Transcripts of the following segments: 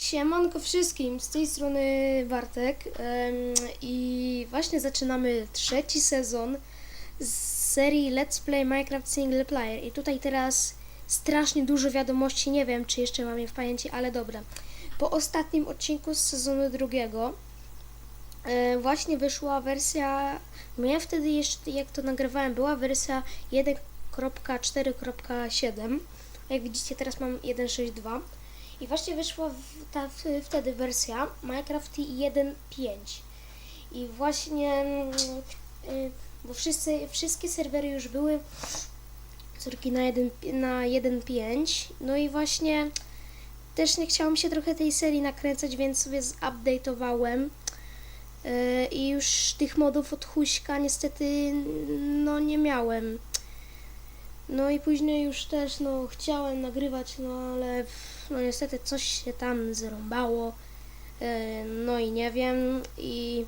Siemanko wszystkim, z tej strony Bartek i właśnie zaczynamy trzeci sezon z serii Let's Play Minecraft Single Player. I tutaj teraz strasznie dużo wiadomości, nie wiem czy jeszcze mam je w pamięci, ale dobra. Po ostatnim odcinku z sezonu drugiego e, właśnie wyszła wersja, no ja wtedy jeszcze jak to nagrywałem była wersja 1.4.7 jak widzicie teraz mam 1.6.2 i właśnie wyszła ta, wtedy wersja Minecraft 1.5. I właśnie, mm, y, bo wszyscy, wszystkie serwery już były córki na 1.5, na 1.5. No i właśnie też nie chciało mi się trochę tej serii nakręcać, więc sobie zupdate'owałem. Y, I już tych modów od Huśka niestety no nie miałem. No i później już też no chciałem nagrywać, no ale no niestety coś się tam zrąbało. E, No i nie wiem i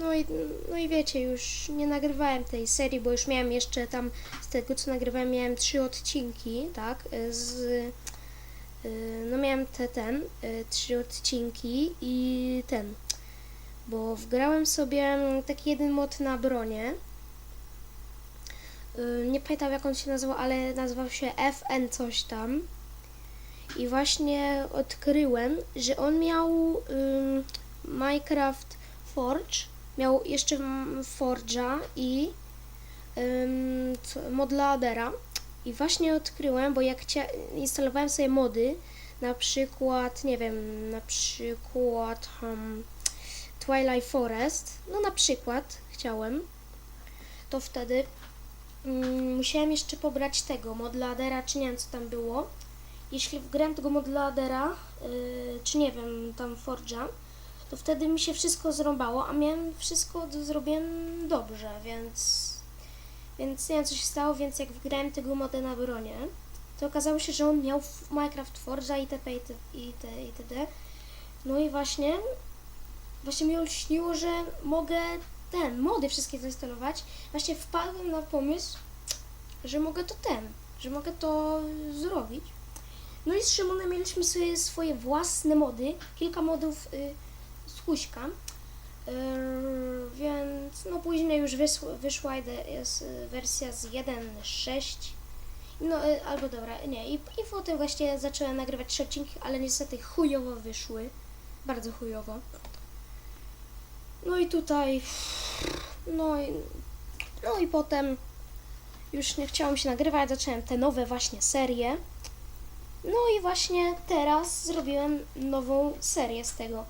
no i, no i wiecie, już nie nagrywałem tej serii, bo już miałem jeszcze tam z tego co nagrywałem miałem trzy odcinki, tak, e, z e, no miałem te ten, trzy odcinki i ten, bo wgrałem sobie taki jeden mod na bronię, Y, nie pamiętam jak on się nazywał, ale nazywał się FN coś tam. I właśnie odkryłem, że on miał ym, Minecraft Forge, miał jeszcze mm, Forge'a i co- Modladera. I właśnie odkryłem, bo jak instalowałem sobie mody, na przykład, nie wiem, na przykład um, Twilight Forest, no na przykład chciałem, to wtedy musiałem jeszcze pobrać tego modladera, czy nie wiem co tam było. Jeśli wgrałem tego modladera, yy, czy nie wiem, tam Forge'a, to wtedy mi się wszystko zrąbało, a miałem wszystko zrobiłem dobrze, więc więc nie wiem co się stało, więc jak wgrałem tego moda na bronię, to okazało się, że on miał Minecraft Forge'a itp. itd. itd. No i właśnie właśnie mi olśniło, że mogę ten, mody wszystkie zainstalować. Właśnie wpadłem na pomysł, że mogę to ten, że mogę to zrobić. No i z Szymonem mieliśmy sobie swoje własne mody, kilka modów y, z Huśka. Yy, więc no później już wyszła jest y, wersja z 1.6 no y, albo dobra, nie i, i potem właśnie zacząłem nagrywać trzy odcinki, ale niestety chujowo wyszły, bardzo chujowo. No i tutaj, no i, no i potem już nie chciało mi się nagrywać, zacząłem te nowe właśnie serie. No i właśnie teraz zrobiłem nową serię z tego.